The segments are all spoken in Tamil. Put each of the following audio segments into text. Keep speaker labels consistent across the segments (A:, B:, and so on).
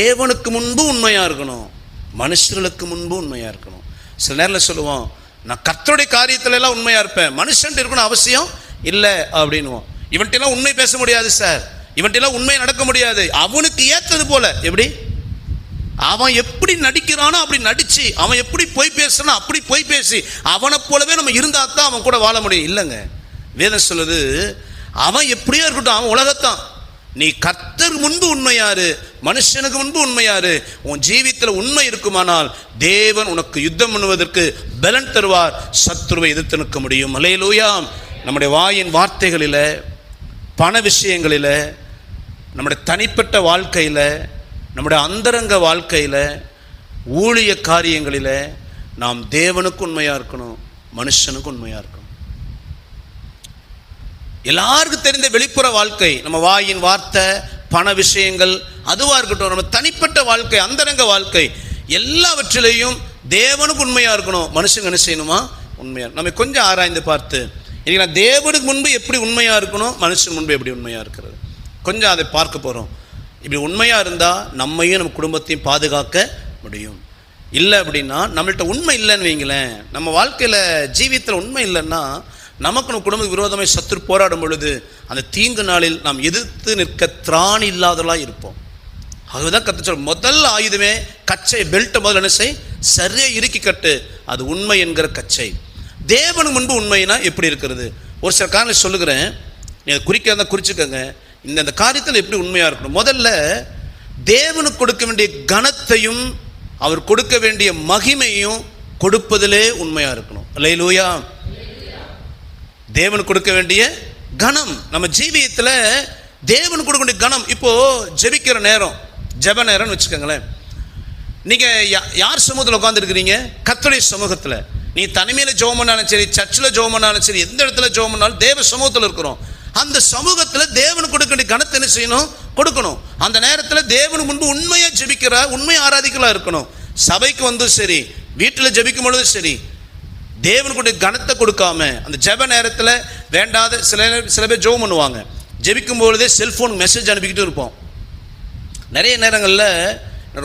A: தேவனுக்கு முன்பு உண்மையாக இருக்கணும். மனுஷர்களுக்கு முன்பு உண்மையாக இருக்கணும். சில நேரில் சொல்லுவோம் நான் கத்தருடைய காரியத்துல எல்லாம் இருப்பேன். மனுஷன் இருக்கணும் அவசியம் இல்லை அப்படின்வோம் இவன்ட்டெல்லாம் உண்மை பேச முடியாது சார். இவன்ட்டெல்லாம் உண்மை நடக்க முடியாது. அவனுக்கு ஏற்றது போல. எப்படி? அவன் எப்படி நடிக்கிறானோ அப்படி நடிச்சு அவன் எப்படி பொய் பேசுறானோ அப்படி பொய் பேசி அவனை போலவே நம்ம இருந்தா தான் அவன் கூட வாழ முடியும். இல்லைங்க. வேதம் சொல்லுது அவன் எப்படியோ இருக்கட்டும் அவன் உலகத்தான். நீ கர்த்தர் முன்பு உண்மையாரு மனுஷனுக்கு முன்பு உண்மையாரு உன் ஜீவித்தில் உண்மை இருக்குமானால் தேவன் உனக்கு யுத்தம் பண்ணுவதற்கு பலன் தருவார் சத்ருவை எதிர்த்து நிற்க முடியும். அலையலூயாம் நம்முடைய வாயின் வார்த்தைகளில் பண விஷயங்களில் நம்முடைய தனிப்பட்ட வாழ்க்கையில் நம்முடைய அந்தரங்க வாழ்க்கையில் ஊழிய காரியங்களில் நாம் தேவனுக்கு உண்மையாக இருக்கணும் மனுஷனுக்கு உண்மையாக இருக்கணும். எல்லாருக்கும் தெரிந்த வெளிப்புற வாழ்க்கை நம்ம வாயின் வார்த்தை பண விஷயங்கள் அதுவாக இருக்கட்டும் நம்ம தனிப்பட்ட வாழ்க்கை அந்தரங்க வாழ்க்கை எல்லாவற்றிலையும் தேவனுக்கு உண்மையாக இருக்கணும். மனுஷங்க என்ன செய்யணுமா? உண்மையாக நம்ம கொஞ்சம் ஆராய்ந்து பார்த்து இன்னைக்கு நான் தேவனுக்கு முன்பு எப்படி உண்மையாக இருக்கணும் மனுஷன் முன்பு எப்படி உண்மையாக இருக்கிறது? கொஞ்சம் அதை பார்க்க போகிறோம் இப்படி உண்மையாக இருந்தால் நம்மையும் நம்ம குடும்பத்தையும் பாதுகாக்க முடியும். இல்லை அப்படின்னா நம்மள்கிட்ட உண்மை இல்லைன்னு வைங்களேன். நம்ம வாழ்க்கையில் ஜீவியத்தில் உண்மை இல்லைன்னா நமக்கு நம்ம குடும்ப விரோதமாய் சத்துரு போராடும் பொழுது அந்த தீங்கு நாளில் நாம் எதிர்த்து நிற்க திராணி இல்லாதவர்களாக இருப்போம். அதுதான் கத்து சொல் முதல் ஆயுதமே கச்சை பெல்ட்டை முதல்ல என்ன செய்? சரியாக இறுக்கி கட்டு. அது உண்மை என்கிற கச்சை. தேவனுக்கு முன்பு உண்மைனா எப்படி இருக்கிறது? ஒரு சில காரணம் சொல்லுகிறேன். நீங்கள் குறிக்கிறதா குறிச்சுக்கோங்க. இந்த அந்த காரியத்தில் எப்படி உண்மையாக இருக்கணும்? முதல்ல தேவனுக்கு கொடுக்க வேண்டிய கனத்தையும் அவர் கொடுக்க வேண்டிய மகிமையும் கொடுப்பதிலே உண்மையாக இருக்கணும். அல்லையிலூயா தேவன் கொடுக்க வேண்டிய கணம். நம்ம ஜீவியத்தில் தேவன் கொடுக்க வேண்டிய கணம். இப்போது ஜெபிக்கிற நேரம் ஜெப நேரம்னு வச்சுக்கோங்களேன். நீங்கள் யார் சமூகத்தில் உட்காந்துருக்கிறீங்க கர்த்தருடைய சமூகத்தில். நீ தனிமையில் ஜோம் பண்ணாலும் சரி சர்ச்சில் ஜோம் பண்ணாலும் சரி எந்த இடத்துல ஜோம் பண்ணாலும் தேவ சமூகத்தில் இருக்கிறோம். அந்த சமூகத்தில் தேவனுக்கு கொடுக்க வேண்டிய கணத்தை என்ன செய்யணும்? கொடுக்கணும். அந்த நேரத்தில் தேவனுக்கு முன்பு உண்மையாக ஜெபிக்கிற உண்மையை ஆராதிக்கலாம் இருக்கணும். சபைக்கு வந்தும் சரி வீட்டில் ஜெபிக்கும் பொழுதும் சரி தேவனுக்குடைய கனத்தை கொடுக்காம அந்த ஜெப நேரத்தில் வேண்டாத சில சில பேர் ஜெபம் பண்ணுவாங்க. ஜெபிக்கும் பொழுதே செல்ஃபோன் மெசேஜ் அனுப்பிக்கிட்டு இருப்போம். நிறைய நேரங்களில்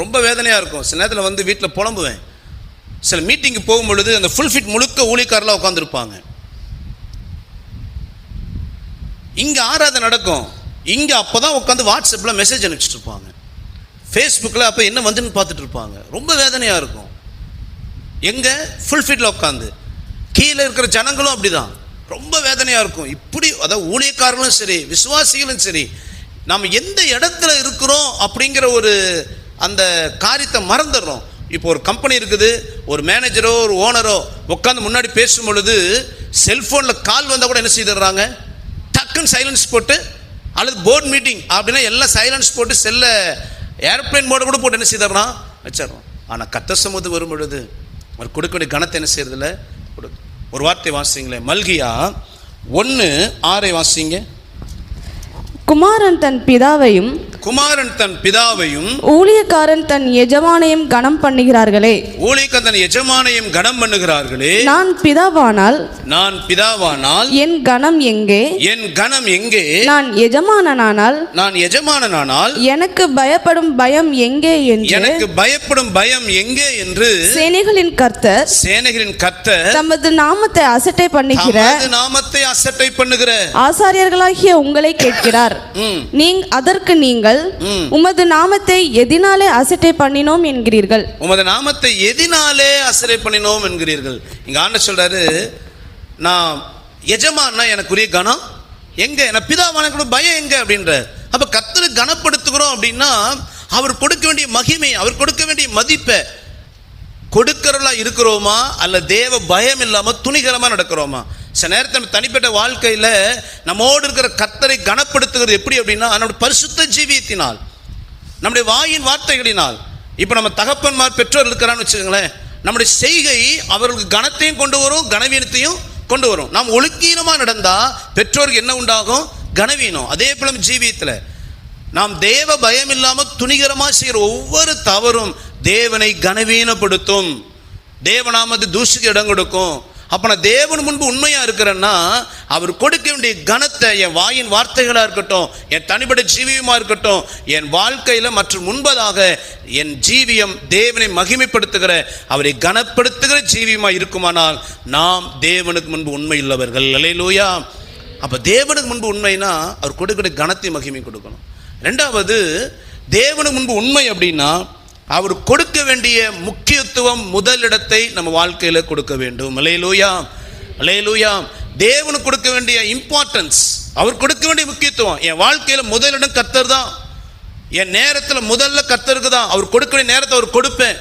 A: ரொம்ப வேதனையாக இருக்கும். சில நேரத்தில் வந்து வீட்டில் புலம்புவேன். சில மீட்டிங்கு போகும் பொழுது அந்த ஃபுல் ஃபிட் முழுக்க ஊழிக்காரெலாம் உட்காந்துருப்பாங்க இங்கே ஆராதனை நடக்கும். இங்கே அப்போ தான் உட்காந்து வாட்ஸ்அப்பில் மெசேஜ் அனுப்பிச்சிட்டு இருப்பாங்க. ஃபேஸ்புக்கில் அப்போ என்ன வந்துன்னு பார்த்துட்டு இருப்பாங்க. ரொம்ப வேதனையாக இருக்கும். எங்கே? ஃபுல் ஃபிட்டில் உட்காந்து கீழே இருக்கிற ஜனங்களும் அப்படிதான். ரொம்ப வேதனையாக இருக்கும். இப்படி அதாவது ஊழியக்காரங்களும் சரி விசுவாசிகளும் சரி நாம் எந்த இடத்துல இருக்கிறோம் அப்படிங்கிற ஒரு அந்த காரியத்தை மறந்துடுறோம். இப்போ ஒரு கம்பெனி இருக்குது ஒரு மேனேஜரோ ஒரு ஓனரோ உட்காந்து முன்னாடி பேசும் பொழுது செல்ஃபோனில் கால் வந்தால் கூட என்ன செய்துடுறாங்க? டக்குன்னு சைலன்ஸ் போட்டு அல்லது போர்ட் மீட்டிங் அப்படின்னா எல்லாம் சைலன்ஸ் போட்டு செல்ல ஏர்ப்ளைன் மோட கூட போட்டு என்ன செய்துடுறான்? வச்சிடறோம் ஆனால் கத்த சமூகத்து வரும் பொழுது அவர் கொடுக்க வேண்டிய கணத்தை என்ன செய்யறதில்ல? கொடு ஒரு வார்த்தை வாசிங்களேன். மல்கியா ஒன்று ஆறை வாசிங்க.
B: குமாரன் தன் பிதாவையும்
A: குமாரன் தன் பிதாவையும்
B: ஊழியக்காரன் தன் எஜமானையும் கனம் பண்ணுகிறார்களே.
A: ஊழியக்கன் தன் எஜமானையும் கனம் பண்ணுகிறார்களே.
B: நான் பிதாவானால்
A: நான் பிதாவானால்
B: என் கனம் எங்கே?
A: என் கனம் எங்கே?
B: நான் எஜமானனானால்
A: நான் எஜமானனானால்
B: எனக்கு பயப்படும் பயம் எங்கே என்று?
A: எனக்கு பயப்படும் பயம் எங்கே என்று?
B: சேனைகளின் கர்த்தர்
A: சேனைகளின் கர்த்தர்
B: தமது நாமத்தை அசட்டை பண்ணுகிற
A: நாமத்தை அசட்டை பண்ணுகிற
B: ஆசாரியர்களாகிய உங்களை கேட்கிறார்.
A: ம்,
B: நீங் அதற்கு நீங்கள்
A: ம்.
B: உமது நாமத்தை எதினாலே அசட்டை பண்ணினோம் என்கிறீர்கள்.
A: உமது நாமத்தை எதினாலே அசரை பண்ணினோம் என்கிறீர்கள். இங்க ஆண்டவர் சொல்றாரு நான் எஜமான்னா எனக்குரிய கனம் எங்க? நான் பிதாவான கூட பயம் எங்க அப்படின்ற அப்ப கர்த்தரை கனப்படுத்துகிறோம் அப்படின்னா அவர் கொடுக்க வேண்டிய மகிமை அவர் கொடுக்க வேண்டிய மதிப்பை கொடுக்கறலா இருக்கிறோமா? அல்ல தேவ பயம் இல்லாம துணிகரமா நடக்கிறோமா? சில நேரத்தில் நம்ம தனிப்பட்ட வாழ்க்கையில் நம்மோடு இருக்கிற கத்தரை கனப்படுத்துகிறது எப்படி அப்படின்னா நம்முடைய பரிசுத்த ஜீவியத்தினால் நம்முடைய வாயின் வார்த்தைகளினால். இப்போ நம்ம தகப்பன்மார் பெற்றோர் இருக்கிறான்னு வச்சுக்கோங்களேன் நம்முடைய செய்கை அவர்களுக்கு கனத்தையும் கொண்டு வரும் கனவீனத்தையும் கொண்டு வரும். நாம் ஒழுக்கீனமாக நடந்தால் பெற்றோருக்கு என்ன உண்டாகும்? கனவீனம். அதே போல நம்ம ஜீவியத்தில் நாம் தேவ பயம் இல்லாமல் துணிகரமாக செய்கிற ஒவ்வொரு தவறும் தேவனை கனவீனப்படுத்தும். தேவனாமது தூசிக்கு இடம் கொடுக்கும். அப்போ நான் தேவன் முன்பு உண்மையாக இருக்கிறேன்னா அவர் கொடுக்க வேண்டிய கனத்தை என் வாயின் வார்த்தைகளாக இருக்கட்டும் என் தனிப்பட்ட ஜீவியமாக இருக்கட்டும் என் வாழ்க்கையில் மற்றும் முன்பதாக என் ஜீவியம் தேவனை மகிமைப்படுத்துகிற அவரை கனப்படுத்துகிற ஜீவியமாக இருக்குமானால் நாம் தேவனுக்கு முன்பு உண்மை உள்ளவர்கள். அல்லேலூயா. அப்போ தேவனுக்கு முன்பு உண்மைனா அவர் கொடுக்கிற கனத்தை மகிமை கொடுக்கணும். ரெண்டாவது தேவனுக்கு முன்பு உண்மை அப்படின்னா அவர் கொடுக்க வேண்டிய முக்கியத்துவம் முதலிடத்தை நம்ம வாழ்க்கையில் கொடுக்க வேண்டும். அலையலூயா அலையலூயா தேவனுக்கு கொடுக்க வேண்டிய இம்பார்ட்டன்ஸ் அவர் கொடுக்க வேண்டிய முக்கியத்துவம். என் வாழ்க்கையில் முதலிடம் கத்தர் தான். என் நேரத்தில் முதல்ல கத்தருக்கு தான் அவர் கொடுக்க வேண்டிய நேரத்தை அவர் கொடுப்பேன்.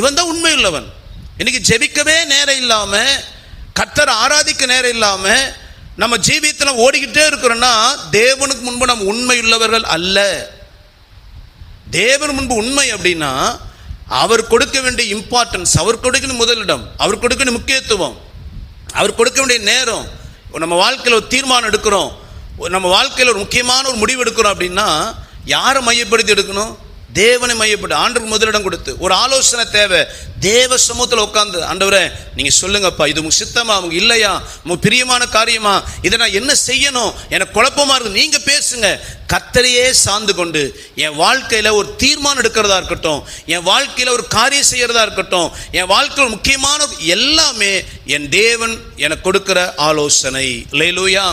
A: இவன் தான் உண்மை உள்ளவன் இன்னைக்கு ஜெபிக்கவே நேரம் இல்லாமல் கத்தர் ஆராதிக்க நேரம் இல்லாமல் நம்ம ஜீவியத்தில் ஓடிக்கிட்டே இருக்கிறோன்னா தேவனுக்கு முன்பு நம்ம உண்மை உள்ளவர்கள் அல்ல. தேவன் முன்பு உண்மை அப்படின்னா அவர் கொடுக்க வேண்டிய இம்பார்ட்டன்ஸ் அவர் கொடுக்கணும் முதலிடம் அவர் கொடுக்கணும் முக்கியத்துவம் அவர் கொடுக்க வேண்டிய நேரம் நம்ம வாழ்க்கையில் ஒரு தீர்மானம் எடுக்கிறோம் நம்ம வாழ்க்கையில் ஒரு முக்கியமான ஒரு முடிவு எடுக்கிறோம் அப்படின்னா யாரை மையப்படுத்தி எடுக்கணும்? தேவனை மையப்பட்டு ஆண்டுக்கு முதலிடம் கொடுத்து ஒரு ஆலோசனை தேவை. தேவ சமூகத்தில் உட்காந்து ஆண்டவரே நீங்கள் சொல்லுங்கப்பா இது உங்க சித்தமா அவங்க இல்லையா? உங்க பிரியமான காரியமா? இதை நான் என்ன செய்யணும்? எனக்கு குழப்பமா இருக்குது. நீங்கள் பேசுங்க. கத்தரையே சார்ந்து கொண்டு என் வாழ்க்கையில் ஒரு தீர்மானம் எடுக்கிறதா இருக்கட்டும் என் வாழ்க்கையில் ஒரு காரியம் செய்கிறதா இருக்கட்டும் என் வாழ்க்கையில் முக்கியமான எல்லாமே என் தேவன் எனக்கு கொடுக்குற ஆலோசனை. லேலூயா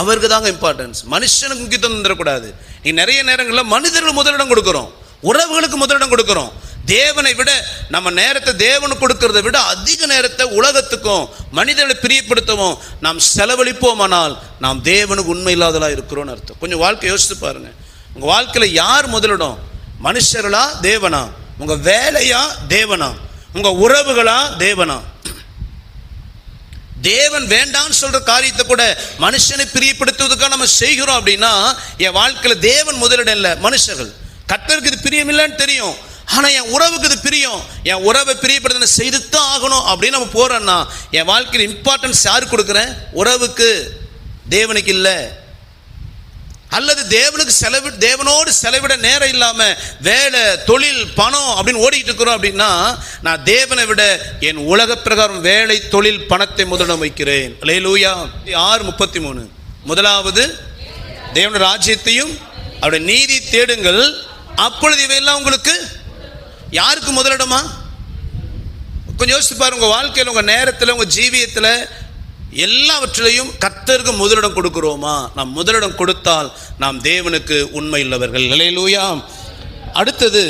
A: அவருக்கு தாங்க இம்பார்ட்டன்ஸ் மனுஷனுக்கு முக்கியத்துவம் தந்துடக்கூடாது. நீ நிறைய நேரங்களில் மனிதர்கள் முதலிடம் கொடுக்குறோம். உறவுகளுக்கு முதலிடம் கொடுக்குறோம். தேவனை விட நம்ம நேரத்தை தேவனுக்கு கொடுக்கறத விட அதிக நேரத்தை உலகத்துக்கும் மனிதர்களை பிரியப்படுத்தவும் நாம் செலவழிப்போமானால் நாம் தேவனுக்கு உண்மை இல்லாதலாக இருக்கிறோம்னு அர்த்தம். கொஞ்சம் வாழ்க்கை யோசித்து பாருங்கள் உங்கள் வாழ்க்கையில் யார் முதலிடம்? மனுஷர்களா தேவனா? உங்கள் வேலையா தேவனா? உங்கள் உறவுகளா தேவனா? தேவன் வேண்டாம்னு சொல்ற காரியத்தை கூட மனுஷனை பிரியப்படுத்துவதற்காக நம்ம செய்கிறோம் அப்படின்னா என் வாழ்க்கையில் தேவன் முதலிடம் இல்லை மனுஷர்கள். கத்தருக்கு இது பிரியமில்லைன்னு தெரியும். ஆனால் என் உறவுக்கு இது பிரியம். என் உறவை பிரியப்படுத்த செய்துத்தான் ஆகணும் அப்படின்னு நம்ம போகிறோன்னா என் வாழ்க்கையில் இம்பார்ட்டன்ஸ் யாருக்கு கொடுக்குறேன்? உறவுக்கு. தேவனுக்கு இல்லை. அல்லது தேவனுக்கு செலவி தேவனோடு செலவிட நேரம் இல்லாமல் வேலை தொழில் பணம் அப்படின்னு ஓடிக்கிட்டு இருக்கிறோம் அப்படின்னா நான் தேவனை விட என் உலக பிரகாரம் வேலை தொழில் பணத்தை முதலிடம் வைக்கிறேன் லேலூயா ஆறு முப்பத்தி மூணு. முதலாவது தேவனுடைய ராஜ்யத்தையும் அவருடைய நீதி தேடுங்கள். அப்பொழுது இவையெல்லாம் உங்களுக்கு யாருக்கு முதலிடமா? கொஞ்சம் யோசிச்சு பாருங்க உங்கள் வாழ்க்கையில் உங்கள் நேரத்தில் உங்கள் ஜீவியத்தில் எல்லாவற்றிலையும் கர்த்தருக்கு முதலிடம் கொடுக்குறோமா? நாம் முதலிடம் கொடுத்தால் நாம் தேவனுக்கு உண்மை உள்ளவர்கள். நிலையிலூயா அடுத்தது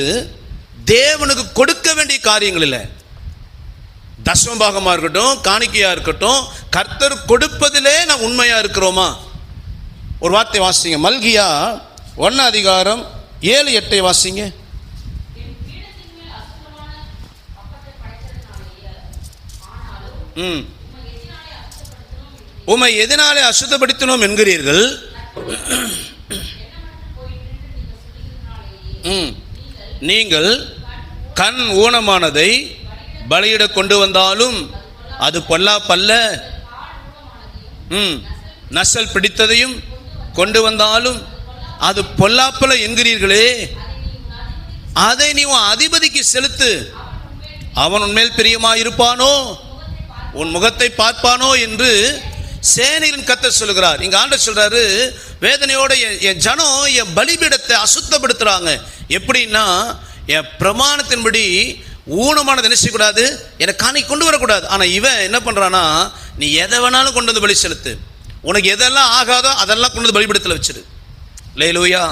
A: தேவனுக்கு கொடுக்க வேண்டிய காரியங்கள் இல்லை. தசமபாகமாக இருக்கட்டும் காணிக்கையாக இருக்கட்டும் கர்த்தர் கொடுப்பதிலே நாம் உண்மையாக இருக்கிறோமா? ஒரு வார்த்தை வாசிங்க. மல்கியா ஒன்ன அதிகாரம் ஏழு எட்டை வாசிங்க. ம். உமை எதனாலே அசுத்தப்படுத்தினோம் என்கிறீர்கள்? ம். நீங்கள் கண் ஊனமானதை பலியிட கொண்டு வந்தாலும் அது பொல்லா பல்ல ம். நசல் பிடித்ததையும் கொண்டு வந்தாலும் அது பொல்லாப்பல என்கிறீர்களே. அதை நீ உன் அதிபதிக்கு செலுத்து. அவன் உன்மேல் பிரியமா இருப்பானோ? உன் முகத்தை பார்ப்பானோ என்று சேனையின் கத்த சொல்லுகிறார். இங்க ஆண்ட சொல்றாரு வேதனையோட என் என் ஜனம் என் பலிபீடத்தை அசுத்தப்படுத்துறாங்க. எப்படின்னா என் பிரமாணத்தின்படி ஊனமானது என்ன செய்யக்கூடாது எனக்கு காணி கொண்டு வரக்கூடாது. ஆனா இவன் என்ன பண்றானா நீ எதை வேணாலும் கொண்டு வந்து பலி செலுத்து. உனக்கு எதெல்லாம் ஆகாதோ அதெல்லாம் கொண்டு வந்து பலிபீடத்தில் வச்சிரு. லேலூயா.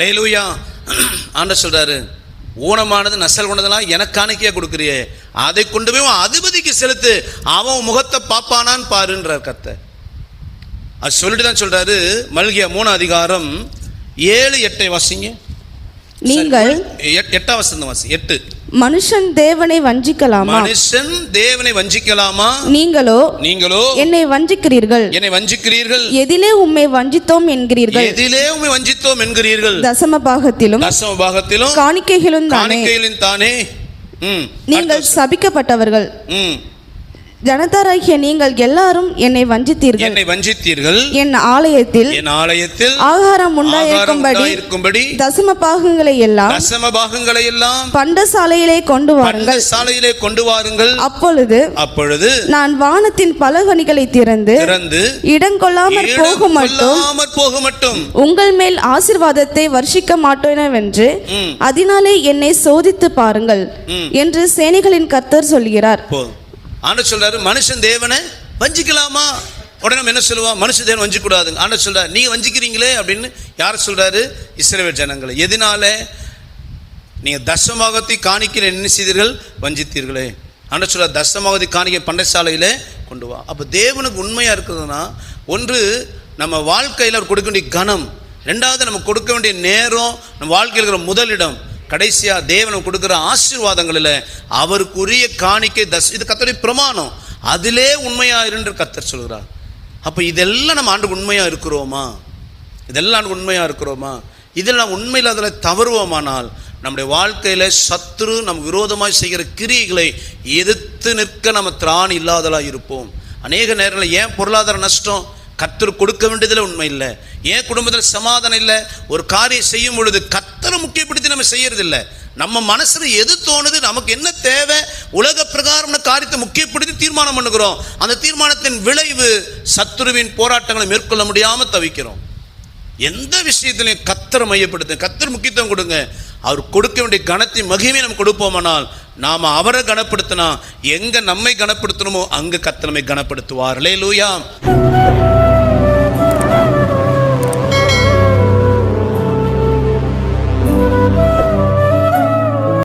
A: லேலூயா. ஆண்ட சொல்றாரு ஊனமானது நசல் கொண்டதெல்லாம் எனக்கு காணிக்கையா கொடுக்குறியே. அதை கொண்டு போய் அதிபதிக்கு செலுத்து. அவன் முகத்தை பாப்பானான்னு பாருன்றார் கத்தை அது சொல்லிட்டு தான் சொல்றாரு மல்கியா மூணு அதிகாரம் ஏழு எட்டை வாசிங்க.
B: நீங்கள்
A: எட்- எட்டாம் வசந்தம் வாசி எட்டு.
B: மனுஷன் தேவனை வஞ்சிக்கலாமா?
A: மனுஷன் தேவனை வஞ்சிக்கலாமா?
B: நீங்களோ
A: நீங்களோ
B: என்னை வஞ்சிக்கிறீர்கள்?
A: என்னை வஞ்சிக்கிறீர்கள்?
B: எதிலே உம்மை வஞ்சித்தோம் என்கிறீர்கள்.
A: எதிலே உண்மை வஞ்சித்தோம் என்கிறீர்கள்.
B: தசம பாகத்திலும்
A: தசம பாகத்திலும்
B: காணிக்கைகளும்
A: காணிக்கையிலும் தானே. ம்
B: நீங்கள் சபிக்கப்பட்டவர்கள்.
A: ம்.
B: ஜனத்தாராகிய நீங்கள் எல்லாரும் என்னை வஞ்சித்தீர்கள்.
A: என்னை வஞ்சித்தீர்கள்.
B: என் ஆலயத்தில்
A: என் ஆலயத்தில்
B: ஆகாரம் உண்டாயிருக்கும்படி
A: உண்டாயிருக்கும்படி
B: தசம பாகங்களை எல்லாம்
A: தசம பாகங்களை எல்லாம்
B: பண்டசாலையிலே கொண்டு வாருங்கள்.
A: சாலையிலே கொண்டு வாருங்கள்.
B: அப்பொழுது
A: அப்பொழுது
B: நான் வானத்தின் பலகணிகளை திறந்து
A: திறந்து
B: இடங்கொள்ளாமற் போகும் மட்டும்
A: கொள்ளாமற் போக மட்டும்
B: உங்கள் மேல் ஆசீர்வாதத்தை வர்ஷிக்க மாட்டேனவென்று. அதனாலே என்னை சோதித்து பாருங்கள். என்று சேனைகளின் கர்த்தர் சொல்கிறார்.
A: ஆண்ட சொல்றாரு மனுஷன் தேவனை வஞ்சிக்கலாமா? உடனே நம்ம என்ன சொல்லுவோம்? மனுஷன் தேவன் வஞ்சிக்க கூடாதுங்க ஆண்டு சொல்றாரு நீங்க வஞ்சிக்கிறீங்களே? அப்படின்னு யார் சொல்றாரு? இஸ்ரேல் ஜனங்களை. எதனால? நீங்க தசமாகத்தை காணிக்கிற என்ன செய்தீர்கள்? வஞ்சித்தீர்களே. ஆண்ட சொல்றாரு தசமாகத்தை காணிக்க பண்டசாலையில கொண்டு வா. அப்போ தேவனுக்கு உண்மையா இருக்குதுன்னா ஒன்று நம்ம வாழ்க்கையில் அவர் கொடுக்க வேண்டிய கனம் ரெண்டாவது நம்ம கொடுக்க வேண்டிய நேரம் நம்ம வாழ்க்கையில் இருக்கிற முதலிடம். கடைசியாக தேவனை கொடுக்குற ஆசீர்வாதங்களில் அவருக்குரிய காணிக்கை தஸ் இது கத்தருடைய பிரமாணம். அதிலே உண்மையாக இருந்து கத்தர் சொல்கிறார் அப்போ இதெல்லாம் நம்ம ஆண்டு உண்மையாக இருக்கிறோமா? இதெல்லாம் உண்மையாக இருக்கிறோமா? இதில் நாம் உண்மையில் அதில் தவறுவோமானால் நம்முடைய வாழ்க்கையில் சத்ரு நம் விரோதமாக செய்கிற கிரியைகளை எதிர்த்து நிற்க நம்ம திராணி இல்லாதலாக இருப்போம். அநேக நேரங்களில் ஏன் பொருளாதார நஷ்டம்? கத்தர் கொடுக்க வேண்டியதில் உண்மை இல்லை. ஏன் குடும்பத்தில் சமாதானம் இல்லை? ஒரு காரியம் செய்யும் பொழுது கத்தரை முக்கியப்படுத்தி நம்ம செய்யறதில்ல. நம்ம மனசில் எது தோணுது நமக்கு என்ன தேவை உலக பிரகாரம்னு காரியத்தை முக்கியப்படுத்தி தீர்மானம் பண்ணுகிறோம். அந்த தீர்மானத்தின் விளைவு சத்துருவின் போராட்டங்களை மேற்கொள்ள முடியாமல் தவிக்கிறோம். எந்த விஷயத்திலையும் கத்தரை மையப்படுத்து கத்தர் முக்கியத்துவம் கொடுங்க. அவர் கொடுக்க வேண்டிய கணத்தை மகிமையை நம்ம கொடுப்போமானால் நாம அவரை கனப்படுத்தினா எங்க நம்மை கனப்படுத்தணுமோ அங்க கத்தனமை கனப்படுத்துவார். லே லூயா